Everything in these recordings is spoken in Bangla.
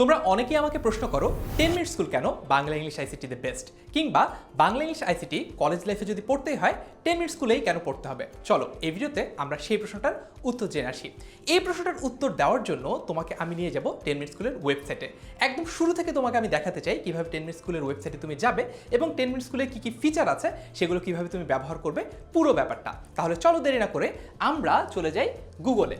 তোমরা অনেকেই আমাকে প্রশ্ন করো টেন মিনিট স্কুল কেন Bangla English ICT the best কিংবা, বাংলা ইংলিশ আইসিটি কলেজ লাইফে যদি পড়তেই হয় টেন মিনিট স্কুলেই কেন পড়তে হবে? চলো, এই ভিডিওতে আমরা সেই প্রশ্নটার উত্তর জেনে আসি। এই প্রশ্নটার উত্তর দেওয়ার জন্য তোমাকে আমি নিয়ে যাব টেন মিনিট স্কুলের ওয়েবসাইটে একদম শুরু থেকে তোমাকে আমি দেখাতে চাই কীভাবে টেন মিনিট স্কুলের ওয়েবসাইটে তুমি যাবে এবং টেন মিনিট স্কুলের কী কী ফিচার আছে সেগুলো কীভাবে তুমি ব্যবহার করবে, পুরো ব্যাপারটা। তাহলে চলো দেরি না করে আমরা চলে যাই গুগলে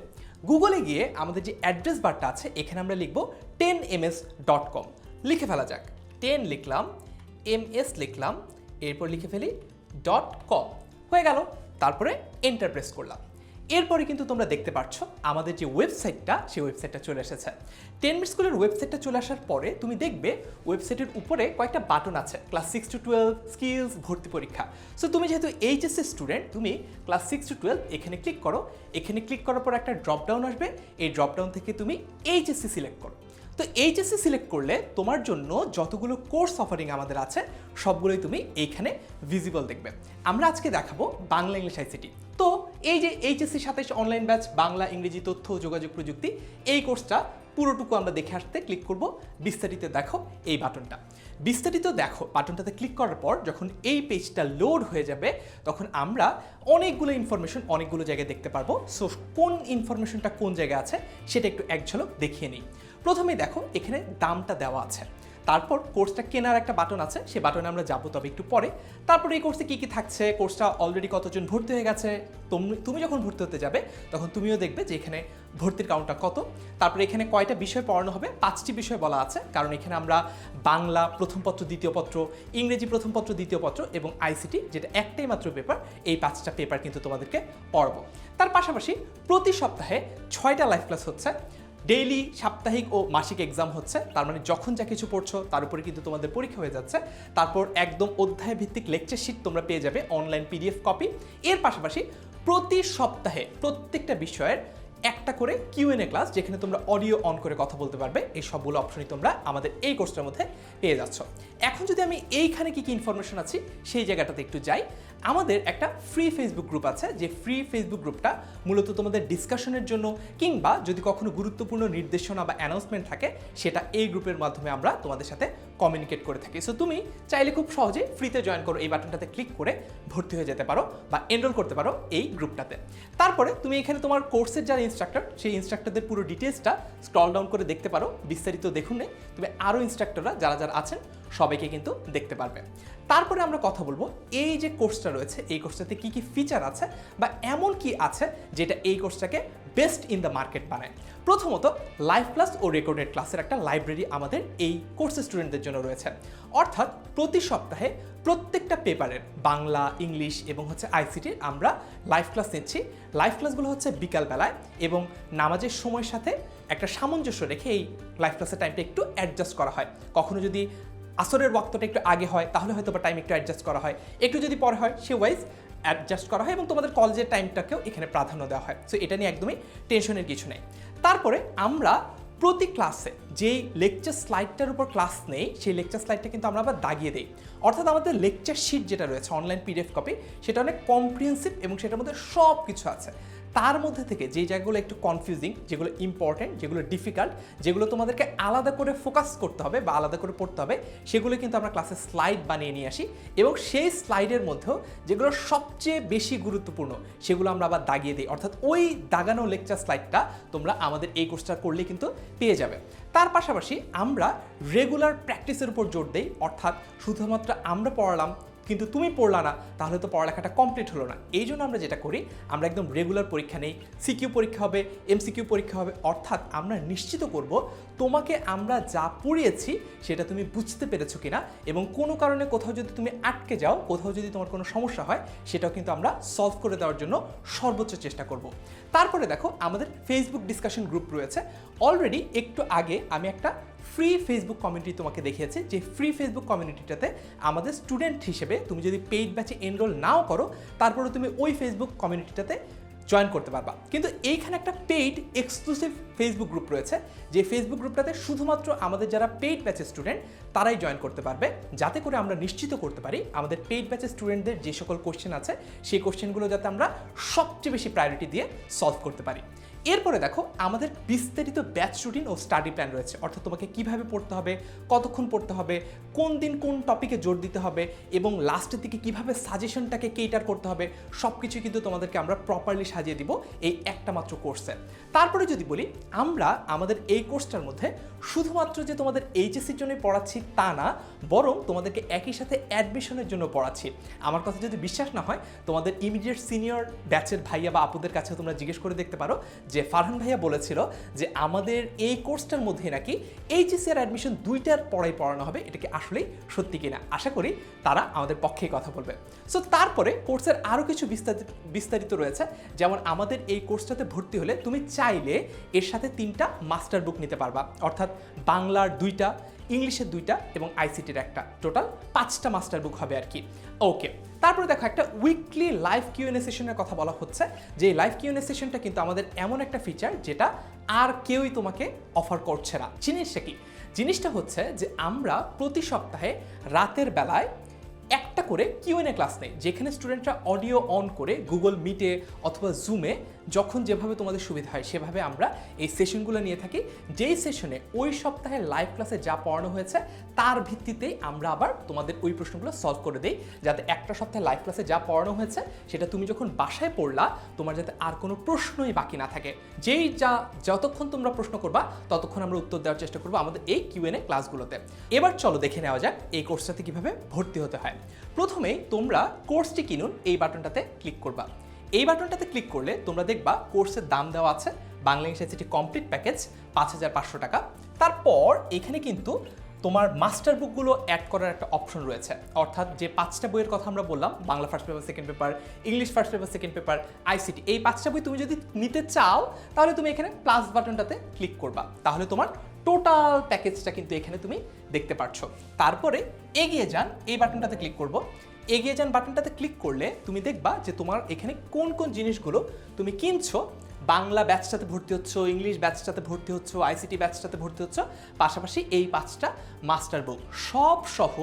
গুগলে গিয়ে আমাদের যে অ্যাড্রেস বারটা আছে, এখানে আমরা লিখব ten M S dot com লিখে ফেলা যাক। টেন লিখলাম এম এস লিখলাম, এরপর লিখে ফেলি ডট কম হয়ে গেল। তারপরে এন্টারপ্রেস করলাম। এরপরে কিন্তু তোমরা দেখতে পাচ্ছ আমাদের যে ওয়েবসাইটটা, সেই ওয়েবসাইটটা চলে এসেছে। টেন মিনিট স্কুলের ওয়েবসাইটটা চলে আসার পরে তুমি দেখবে ওয়েবসাইটের উপরে কয়েকটা বাটন আছে class six to twelve skills ভর্তি পরীক্ষা। সো তুমি যেহেতু এইচএসসি স্টুডেন্ট তুমি ক্লাস সিক্স টু টুয়েলভ এখানে ক্লিক করো। এখানে ক্লিক করার পর একটা ড্রপডাউন আসবে। এই ড্রপডাউন থেকে তুমি এইচএসসি সিলেক্ট করো। তো এইচএসসি সিলেক্ট করলে তোমার জন্য যতগুলো কোর্স অফারিং আমাদের আছে, সবগুলোই তুমি এইখানে ভিজিবল দেখবে। আমরা আজকে দেখাবো বাংলা ইংলিশ আইসিটি তো এই যে এইচএসসি সাতাইশ অনলাইন ব্যাচ বাংলা, ইংরেজি তথ্য ও যোগাযোগ প্রযুক্তি, এই কোর্সটা পুরোটুকু আমরা দেখে আসতে ক্লিক করব। বিস্তারিত দেখো এই বাটনটা বিস্তারিত দেখো বাটনটাতে ক্লিক করার পর যখন এই পেজটা লোড হয়ে যাবে, তখন আমরা অনেকগুলো ইনফরমেশন অনেকগুলো জায়গায় দেখতে পারব। সো কোন ইনফরমেশনটা কোন জায়গায় আছে, সেটা একটু এক ঝলক দেখিয়ে নিই। প্রথমে দেখো এখানে দামটা দেওয়া আছে। তারপর কোর্সটা কেনার একটা বাটন আছে সে বাটনে আমরা যাব, তবে একটু পরে। তারপর এই কোর্সে কী কী থাকছে? কোর্সটা অলরেডি কতজন ভর্তি হয়ে গেছে? তুমি তুমি যখন ভর্তি হতে যাবে, তখন তুমিও দেখবে যে এখানে ভর্তির কাউন্টটা কত। তারপর এখানে কয়টা বিষয় পড়ানো হবে? পাঁচটি বিষয় বলা আছে। কারণ এখানে আমরা বাংলা প্রথম পত্র, দ্বিতীয় পত্র, ইংরেজি প্রথম পত্র, দ্বিতীয় পত্র এবং আইসিটি যেটা একটাই মাত্র পেপার এই পাঁচটা পেপার কিন্তু তোমাদেরকে পড়াবো। তার পাশাপাশি প্রতি সপ্তাহে ছয়টা লাইভ ক্লাস হচ্ছে। ডেইলি, সাপ্তাহিক ও মাসিক এক্সাম হচ্ছে। তার মানে যখন যা কিছু পড়ছো, তার উপরে কিন্তু তোমাদের পরীক্ষা হয়ে যাচ্ছে। তারপর একদম অধ্যায় ভিত্তিক লেকচার শিট তোমরা পেয়ে যাবে অনলাইন পিডিএফ কপি এর পাশাপাশি প্রতি সপ্তাহে প্রত্যেকটা বিষয়ের একটা করে কিউএনএ ক্লাস যেখানে তোমরা অডিও অন করে কথা বলতে পারবে। এই সবগুলো অপশনই তোমরা আমাদের এই কোর্সটার মধ্যে পেয়ে যাচ্ছ। এখন যদি আমি এইখানে কি কি ইনফরমেশন আছি, সেই জায়গাটাতে একটু যাই। আমাদের একটা ফ্রি ফেসবুক গ্রুপ আছে, যে ফ্রি ফেসবুক গ্রুপটা মূলত তোমাদের ডিসকাশনের জন্য কিংবা যদি কখনো গুরুত্বপূর্ণ নির্দেশনা বা অ্যানাউন্সমেন্ট থাকে, সেটা এই গ্রুপের মাধ্যমে আমরা তোমাদের সাথে কমিউনিকেট করে থাকি। সো তুমি চাইলে খুব সহজে ফ্রিতে জয়েন করো, এই বাটনটাতে ক্লিক করে ভর্তি হয়ে যেতে পারো বা এনরোল করতে পারো এই গ্রুপটাতে তারপরে তুমি এখানে তোমার কোর্সের যারা ইনস্ট্রাক্টর সেই ইনস্ট্রাক্টরদের পুরো ডিটেলসটা স্ক্রল ডাউন করে দেখতে পারো, বিস্তারিত দেখুন নেই। তুমি আরও ইনস্ট্রাক্টররা যারা যারা আছেন, সবাইকে কিন্তু দেখতে পারবে। তারপরে আমরা কথা বলব এই যে কোর্সটা রয়েছে, এই কোর্সটাতে কি কি ফিচার আছে বা এমন কি আছে যেটা এই কোর্সটাকে বেস্ট ইন দ্য মার্কেট বানায়। প্রথমত লাইভ ক্লাস ও রেকর্ডেড ক্লাসের একটা লাইব্রেরি আমাদের এই কোর্সের স্টুডেন্টদের জন্য রয়েছে। অর্থাৎ প্রতি সপ্তাহে প্রত্যেকটা পেপারের বাংলা, ইংলিশ এবং হচ্ছে আইসিটির আমরা লাইভ ক্লাস নিচ্ছি। লাইভ ক্লাসগুলো হচ্ছে বিকালবেলায় এবং নামাজের সময়ের সাথে একটা সামঞ্জস্য রেখে এই লাইভ ক্লাসের টাইমটা একটু অ্যাডজাস্ট করা হয়। কখনো যদি আসরের ওয়াক্তটা একটু আগে হয়, তাহলে হয়তো বা টাইম একটু অ্যাডজাস্ট করা হয়। একটু যদি পরে হয় সে ওয়াইজ অ্যাডজাস্ট করা হয় এবং তোমাদের কলেজের টাইমটাকেও এখানে প্রাধান্য দেওয়া হয়। সো এটা নিয়ে একদমই টেনশনের কিছু নেই। তারপরে আমরা প্রতি ক্লাসে যেই লেকচার স্লাইডটার উপর ক্লাস নেই, সেই লেকচার স্লাইডটা কিন্তু আমরা আবার দাগিয়ে দিই। অর্থাৎ আমাদের লেকচার শিট যেটা রয়েছে অনলাইন পিডিএফ কপি সেটা অনেক কম্প্রিহেন্সিভ এবং সেটার মধ্যে সব কিছু আছে। তার মধ্যে থেকে যে জায়গাগুলো একটু কনফিউজিং যেগুলো ইম্পর্টেন্ট যেগুলো ডিফিকাল্ট যেগুলো তোমাদেরকে আলাদা করে ফোকাস করতে হবে বা আলাদা করে পড়তে হবে, সেগুলো কিন্তু আমরা ক্লাসে স্লাইড বানিয়ে নিয়ে আসি এবং সেই স্লাইডের মধ্যেও যেগুলো সবচেয়ে বেশি গুরুত্বপূর্ণ, সেগুলো আমরা আবার দাগিয়ে দিই। অর্থাৎ ওই দাগানো লেকচার স্লাইডটা তোমরা আমাদের এই কোর্সটা করলে কিন্তু পেয়ে যাবে। তার পাশাপাশি আমরা রেগুলার প্র্যাকটিসের উপর জোর দেই, অর্থাৎ শুধুমাত্র আমরা পড়ালাম কিন্তু তুমি পড়লা না, তাহলে তো পড়ালেখাটা কমপ্লিট হলো না। এই জন্য আমরা যেটা করি, আমরা একদম রেগুলার পরীক্ষা নেই সিকিউ পরীক্ষা হবে এমসিকিউ পরীক্ষা হবে, অর্থাৎ আমরা নিশ্চিত করব তোমাকে আমরা যা পড়িয়েছি সেটা তুমি বুঝতে পেরেছ কিনা এবং কোনো কারণে কোথাও যদি তুমি আটকে যাও, কোথাও যদি তোমার কোনো সমস্যা হয়, সেটাও কিন্তু আমরা সলভ করে দেওয়ার জন্য সর্বোচ্চ চেষ্টা করব। তারপরে দেখো, আমাদের ফেসবুক ডিসকাশন গ্রুপ রয়েছে। অলরেডি একটু আগে আমি একটা ফ্রি ফেসবুক কমিউনিটি তোমাকে দেখিয়েছি, যে ফ্রি ফেসবুক কমিউনিটিটাতে আমাদের স্টুডেন্ট হিসেবে তুমি যদি পেইড ব্যাচে এনরোল নাও করো, তারপরে তুমি ওই ফেসবুক কমিউনিটিটাতে জয়েন করতে পারবা। কিন্তু এইখানে একটা পেইড এক্সক্লুসিভ ফেসবুক গ্রুপ রয়েছে, যে ফেসবুক গ্রুপটাতে শুধুমাত্র আমাদের যারা পেইড ব্যাচের স্টুডেন্ট তারাই জয়েন করতে পারবে। যাতে করে আমরা নিশ্চিত করতে পারি, আমাদের পেইড ব্যাচের স্টুডেন্টদের যে সকল কোশ্চেন আছে, সেই কোশ্চেনগুলো যাতে আমরা সবচেয়ে বেশি প্রায়োরিটি দিয়ে সলভ করতে পারি। এরপরে দেখো, আমাদের বিস্তারিত ব্যাচ রুটিন ও স্টাডি প্ল্যান রয়েছে। অর্থাৎ তোমাকে কীভাবে পড়তে হবে, কতক্ষণ পড়তে হবে, কোন দিন কোন টপিকে জোর দিতে হবে, এবং লাস্টের দিকে কীভাবে সাজেশনটাকে কেটার করতে হবে সব কিছু কিন্তু তোমাদেরকে আমরা প্রপারলি সাজিয়ে দিব এই একটা মাত্র কোর্সে তারপরে যদি বলি, আমরা আমাদের এই কোর্সটার মধ্যে শুধুমাত্র যে তোমাদের এইচএসসির জন্য পড়াচ্ছি তা না, বরং তোমাদেরকে একই সাথে অ্যাডমিশনের জন্য পড়াচ্ছি। আমার কথা যদি বিশ্বাস না হয়, তোমাদের ইমিডিয়েট সিনিয়র ব্যাচের ভাইয়া বা আপুদের কাছে তোমরা জিজ্ঞেস করে দেখতে পারো যে ফারহান ভাইয়া বলেছিল যে আমাদের এই কোর্সটার মধ্যে নাকি এইচএসসি আর অ্যাডমিশন দুইটার পড়াই পড়ানো হবে, এটা কি আসলেই সত্যি কিনা? আশা করি তারা আমাদের পক্ষেই কথা বলবে। সো তারপরে কোর্সের আরও কিছু বিস্তারিত বিস্তারিত রয়েছে। যেমন আমাদের এই কোর্সটাতে ভর্তি হলে তুমি চাইলে এর সাথে তিনটা মাস্টার বুক নিতে পারবা। অর্থাৎ বাংলার দুইটা, ইংলিশের দুইটা এবং আইসিটির একটা। টোটাল পাঁচটা মাস্টার বুক হবে আর কি। ওকে তারপরে দেখো একটা উইকলি লাইভ কিউএনএ সেশনের কথা বলা হচ্ছে। যে লাইভ কিউএনএ সেশনটা কিন্তু আমাদের এমন একটা ফিচার যেটা আর কেউই তোমাকে অফার করছে না। জিনিসটা কি? জিনিসটা হচ্ছে যে আমরা প্রতি সপ্তাহে রাতের বেলায় একটা করে কিউএনএ ক্লাস নেই, যেখানে স্টুডেন্টরা অডিও অন করে গুগল মিটে অথবা জুমে যখন যেভাবে তোমাদের সুবিধা হয়, সেভাবে আমরা এই সেশনগুলো নিয়ে থাকি। যেই সেশনে ওই সপ্তাহে লাইভ ক্লাসে যা পড়ানো হয়েছে, তার ভিত্তিতেই আমরা আবার তোমাদের ওই প্রশ্নগুলো সলভ করে দিই। যাতে একটা সপ্তাহে লাইভ ক্লাসে যা পড়ানো হয়েছে, সেটা তুমি যখন বাসায় পড়লা, তোমার যাতে আর কোনো প্রশ্নই বাকি না থাকে। যেই যা, যতক্ষণ তোমরা প্রশ্ন করবা, ততক্ষণ আমরা উত্তর দেওয়ার চেষ্টা করব আমাদের এই কিউএনএ ক্লাসগুলোতে এবার চলো দেখে নেওয়া যাক এই কোর্সটাতে কীভাবে ভর্তি হতে হয়। প্রথমেই তোমরা কোর্সটি কিনুন, এই বাটনটাতে ক্লিক করবা। এই বাটনটাতে ক্লিক করলে তোমরা দেখবা কোর্সের দাম দেওয়া আছে। বাংলা ইংরেজি কমপ্লিট প্যাকেজ পাঁচ হাজার পাঁচশো টাকা। তারপর এখানে কিন্তু তোমার মাস্টার বুকগুলো অ্যাড করার একটা অপশন রয়েছে। অর্থাৎ যে পাঁচটা বইয়ের কথা আমরা বললাম, Bangla first paper second paper English first paper second paper ICT এই পাঁচটা বই তুমি যদি নিতে চাও, তাহলে তুমি এখানে প্লাস বাটনটাতে ক্লিক করবা। তাহলে তোমার টোটাল প্যাকেজটা কিন্তু এখানে তুমি দেখতে পাচ্ছ তারপরে এগিয়ে যান, এই বাটনটাতে ক্লিক করব। এগিয়ে যান বাটনটাতে ক্লিক করলে তুমি দেখবা যে তোমার এখানে কোন কোন জিনিসগুলো তুমি কিনছো। বাংলা ব্যাচটাতে ভর্তি হচ্ছ, ইংলিশ ব্যাচটাতে ভর্তি হচ্ছ আইসিটি ব্যাচটাতে ভর্তি হচ্ছ, পাশাপাশি এই পাঁচটা মাস্টার বুক সব সহ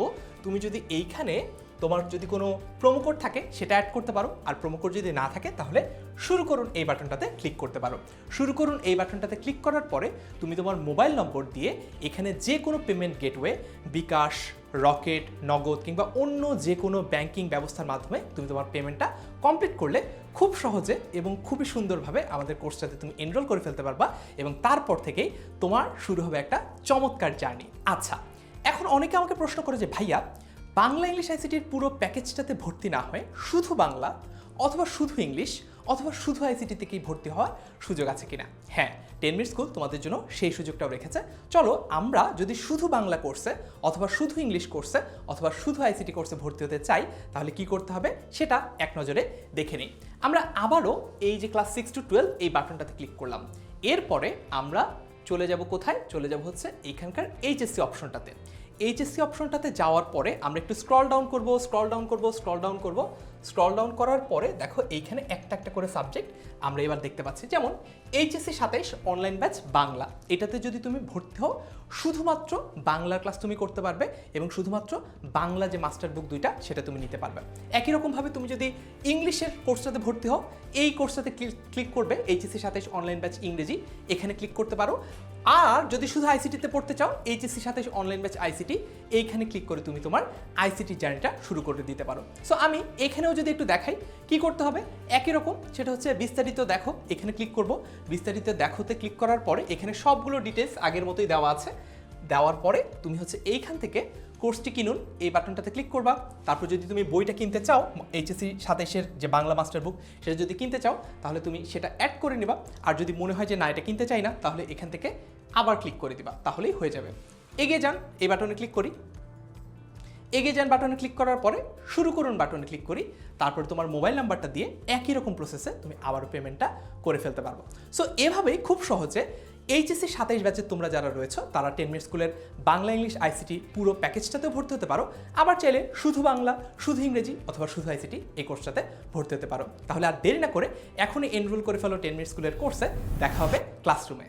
তুমি যদি এইখানে তোমার যদি কোনো প্রোমো কোড থাকে সেটা অ্যাড করতে পারো। আর প্রোমো কোড যদি না থাকে তাহলে শুরু করুন এই বাটনটাতে ক্লিক করতে পারো। শুরু করুন এই বাটনটাতে ক্লিক করার পরে তুমি তোমার মোবাইল নম্বর দিয়ে এখানে যে কোনো পেমেন্ট গেটওয়ে বিকাশ রকেট, নগদ কিংবা অন্য যে কোনো ব্যাংকিং ব্যবস্থার মাধ্যমে তুমি তোমার পেমেন্টটা কমপ্লিট করলে খুব সহজে এবং খুবই সুন্দরভাবে আমাদের কোর্সটাতে তুমি এনরোল করে ফেলতে পারবা এবং তারপর থেকেই তোমার শুরু হবে একটা চমৎকার জার্নি। আচ্ছা এখন অনেকে আমাকে প্রশ্ন করে যে, ভাইয়া, বাংলা ইংলিশ আইসিটির পুরো প্যাকেজটাতে ভর্তি না হয়ে শুধু বাংলা অথবা শুধু ইংলিশ অথবা শুধু আইসিটি থেকেই ভর্তি হওয়ার সুযোগ আছে কিনা? হ্যাঁ টেন মিনিট স্কুল তোমাদের জন্য সেই সুযোগটাও রেখেছে। চলো, আমরা যদি শুধু বাংলা কোর্সে অথবা শুধু ইংলিশ কোর্সে অথবা শুধু আইসিটি কোর্সে ভর্তি হতে চাই, তাহলে কি করতে হবে? সেটা এক নজরে দেখে নিই। আমরা আবারও এই যে ক্লাস সিক্স টু টুয়েলভ এই বাটনটাতে ক্লিক করলাম। এরপরে আমরা চলে যাব কোথায়? চলে যাব হচ্ছে এইখানকার এইচএসসি অপশনটাতে এইচএসসি অপশনটাতে যাওয়ার পরে আমরা একটু স্ক্রল ডাউন করব স্ক্রল ডাউন করব স্ক্রল ডাউন করব। স্ক্রল ডাউন করার পরে দেখো এইখানে একটা একটা করে সাবজেক্ট আমরা এবার দেখতে পাচ্ছি। যেমন এইচএসসি সাতাইশ অনলাইন ব্যাচ বাংলা। এটাতে যদি তুমি ভর্তি হও, শুধুমাত্র বাংলার ক্লাস তুমি করতে পারবে এবং শুধুমাত্র বাংলা যে মাস্টার বুক দুইটা, সেটা তুমি নিতে পারবে। একই রকমভাবে তুমি যদি ইংলিশের কোর্সটাতে ভর্তি হও, এই কোর্সটাতে ক্লিক করবে এইচএসসি সাতাইশ অনলাইন ব্যাচ ইংরেজি। এখানে ক্লিক করতে পারো। আর যদি শুধু আইসিটিতে পড়তে চাও এইচএসসি সাথে অনলাইন ব্যাচ আইসিটি এইখানে ক্লিক করে তুমি তোমার আইসিটি জার্নিটা শুরু করে দিতে পারো। সো আমি এখানেও যদি একটু দেখাই, কি করতে হবে? একই রকম, সেটা হচ্ছে বিস্তারিত দেখো, এখানে ক্লিক করব। বিস্তারিত দেখোতে ক্লিক করার পরে এখানে সবগুলো ডিটেলস আগের মতোই দেওয়া আছে। দেওয়ার পরে তুমি হচ্ছে এইখান থেকে কোর্সটি কিনুন, এই বাটনটাতে ক্লিক করবা। তারপর যদি তুমি বইটা কিনতে চাও এইচএসসি সাতাইশের যে বাংলা মাস্টার বুক সেটা যদি কিনতে চাও, তাহলে তুমি সেটা অ্যাড করে নিবা। আর যদি মনে হয় যে না, এটা কিনতে চাই না, তাহলে এখান থেকে আবার ক্লিক করে দিবা। তাহলেই হয়ে যাবে। এগিয়ে যান, এই বাটনে ক্লিক করি। এগিয়ে যান বাটনে ক্লিক করার পরে শুরু করুন বাটনে ক্লিক করি। তারপর তোমার মোবাইল নাম্বারটা দিয়ে একই রকম প্রসেসে তুমি আবারও পেমেন্টটা করে ফেলতে পারব। সো এভাবেই খুব সহজে এইচএসসি সাতাইশ ব্যাচের তোমরা যারা রয়েছে, তারা টেন মিনিট স্কুলের বাংলা ইংলিশ আইসিটি পুরো প্যাকেজটাতেও ভর্তি হতে পারো। আবার চাইলে শুধু বাংলা, শুধু ইংরেজি অথবা শুধু আইসিটি এই কোর্সটাতে ভর্তি হতে পারো। তাহলে আর দেরি না করে এখনই এনরোল করে ফেলো টেন মিনিট স্কুলের কোর্সে দেখা হবে ক্লাসরুমে